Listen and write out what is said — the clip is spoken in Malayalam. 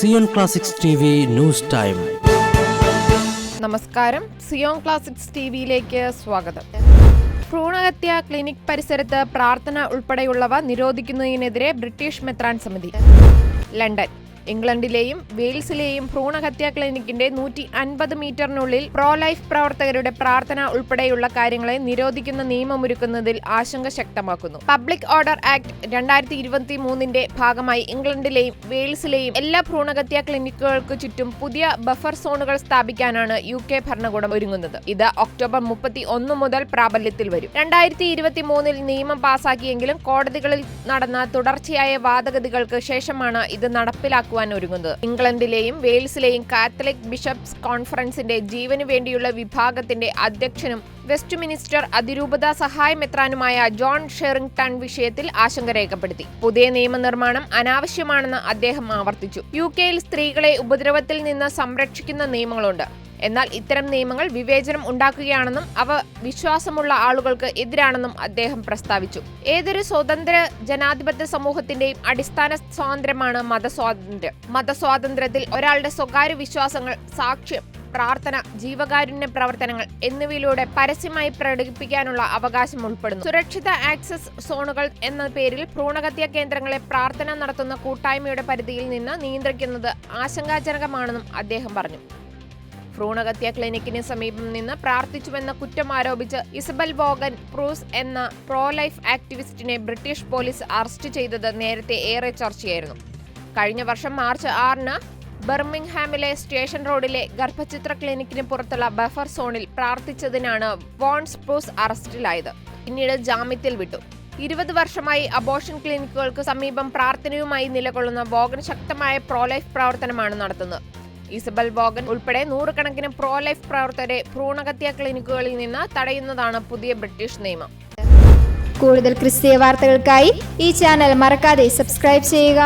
Zion classics T V news time നമസ്കാരം. സിയോൺ ക്ലാസിക്സ് ടി വിയിലേക്ക് സ്വാഗതം. ഭ്രൂണഹത്യ ക്ലിനിക് പരിസരത്ത് പ്രാർത്ഥന ഉൾപ്പെടെയുള്ളവ നിരോധിക്കുന്നതിനെതിരെ ബ്രിട്ടീഷ് മെത്രാൻ സമിതി. ലണ്ടൻ. ഇംഗ്ലണ്ടിലെയും വെയിൽസിലെയും ഭ്രൂണഹത്യാ ക്ലിനിക്കിന്റെ നൂറ്റി അൻപത് മീറ്ററിനുള്ളിൽ പ്രോ ലൈഫ് പ്രവർത്തകരുടെ പ്രാർത്ഥന ഉൾപ്പെടെയുള്ള കാര്യങ്ങളെ നിരോധിക്കുന്ന നിയമമൊരുക്കുന്നതിൽ ആശങ്ക ശക്തമാക്കുന്നു. പബ്ലിക് ഓർഡർ ആക്ട് രണ്ടായിരത്തി ഇരുപത്തി മൂന്നിന്റെ ഭാഗമായി ഇംഗ്ലണ്ടിലെയും വെയിൽസിലെയും എല്ലാ ഭ്രൂണഹത്യാ ക്ലിനിക്കുകൾക്ക് ചുറ്റും പുതിയ ബഫർ സോണുകൾ സ്ഥാപിക്കാനാണ് യു കെ ഭരണകൂടം ഒരുങ്ങുന്നത്. ഇത് ഒക്ടോബർ മുപ്പത്തി ഒന്ന് മുതൽ പ്രാബല്യത്തിൽ വരും. രണ്ടായിരത്തി ഇരുപത്തി മൂന്നിൽ നിയമം പാസാക്കിയെങ്കിലും കോടതികളിൽ നടന്ന തുടർച്ചയായ വാദഗതികൾക്ക് ശേഷമാണ് ഇത് നടപ്പിലാക്കുവാൻ ഒരുങ്ങുന്നത് ഇംഗ്ലണ്ടിലെയും വെയിൽസിലെയും കാത്തലിക് ബിഷപ്സ് കോൺഫറൻസിന്റെ ജീവന് വേണ്ടിയുള്ള വിഭാഗത്തിന്റെ അധ്യക്ഷനും വെസ്റ്റ് മിനിസ്റ്റർ അതിരൂപത സഹായമെത്രാനുമായ ജോൺ ഷെറിംഗ്ടൺ വിഷയത്തിൽ ആശങ്ക രേഖപ്പെടുത്തി. പുതിയ നിയമനിർമ്മാണം അനാവശ്യമാണെന്ന് അദ്ദേഹം ആവർത്തിച്ചു. യു കെയിൽ സ്ത്രീകളെ ഉപദ്രവത്തിൽ നിന്ന് സംരക്ഷിക്കുന്ന നിയമങ്ങളുണ്ട്. എന്നാൽ ഇത്തരം നിയമങ്ങൾ വിവേചനം ഉണ്ടാക്കുകയാണെന്നും അവ വിശ്വാസമുള്ള ആളുകൾക്ക് എതിരാണെന്നും അദ്ദേഹം പ്രസ്താവിച്ചു. ഏതൊരു സ്വതന്ത്ര ജനാധിപത്യ സമൂഹത്തിന്റെയും അടിസ്ഥാന സ്വാതന്ത്ര്യമാണ് മതസ്വാതന്ത്ര്യം. മതസ്വാതന്ത്ര്യത്തിൽ ഒരാളുടെ സ്വകാര്യ വിശ്വാസങ്ങൾ സാക്ഷ്യം പ്രാർത്ഥന ജീവകാരുണ്യ പ്രവർത്തനങ്ങൾ എന്നിവയിലൂടെ പരസ്യമായി പ്രകടിപ്പിക്കാനുള്ള അവകാശം ഉൾപ്പെടുന്നു. സുരക്ഷിത ആക്സസ് സോണുകൾ എന്ന പേരിൽ ഭ്രൂണഹത്യാ കേന്ദ്രങ്ങളെ പ്രാർത്ഥന നടത്തുന്ന കൂട്ടായ്മയുടെ പരിധിയിൽ നിന്ന് നിയന്ത്രിക്കുന്നത് ആശങ്കാജനകമാണെന്നും അദ്ദേഹം പറഞ്ഞു. ഭ്രൂണഹത്യാ ക്ലിനിക്കിന് സമീപം നിന്ന് പ്രാർത്ഥിച്ചുവെന്ന കുറ്റം ആരോപിച്ച് ഇസബൽ ബോഗൻ പ്രൂസ് എന്ന പ്രോ ലൈഫ് ആക്ടിവിസ്റ്റിനെ ബ്രിട്ടീഷ് പോലീസ് അറസ്റ്റ് ചെയ്തത് നേരത്തെ ഏറെ ചർച്ചയായിരുന്നു. കഴിഞ്ഞ വർഷം മാർച്ച് ആറിന് ബർമിംഗ്ഹാമിലെ സ്റ്റേഷൻ റോഡിലെ ഗർഭചിത്ര ക്ലിനിക്കിന് പുറത്തുള്ള ബഫർ സോണിൽ പ്രാർത്ഥിച്ചതിനാണ് വോൺസ് പ്രൂസ് അറസ്റ്റിലായത്. പിന്നീട് ജാമ്യത്തിൽ വിട്ടു. ഇരുപത് വർഷമായി അബോഷൻ ക്ലിനിക്കുകൾക്ക് സമീപം പ്രാർത്ഥനയുമായി നിലകൊള്ളുന്ന വോഗൻ ശക്തമായ പ്രോലൈഫ് പ്രവർത്തനമാണ് നടത്തുന്നത്. ഇസബൽ ബോഗൻ ഉൾപ്പെടെ നൂറുകണക്കിന് പ്രോ ലൈഫ് പ്രവർത്തകരെ ഭ്രൂണഹത്യാ ക്ലിനിക്കുകളിൽ നിന്ന് തടയുന്നതാണ് പുതിയ ബ്രിട്ടീഷ് നിയമം. കൂടുതൽ ക്രിസ്തീയ വാർത്തകൾക്കായി ഈ ചാനൽ മറക്കാതെ സബ്സ്ക്രൈബ് ചെയ്യുക.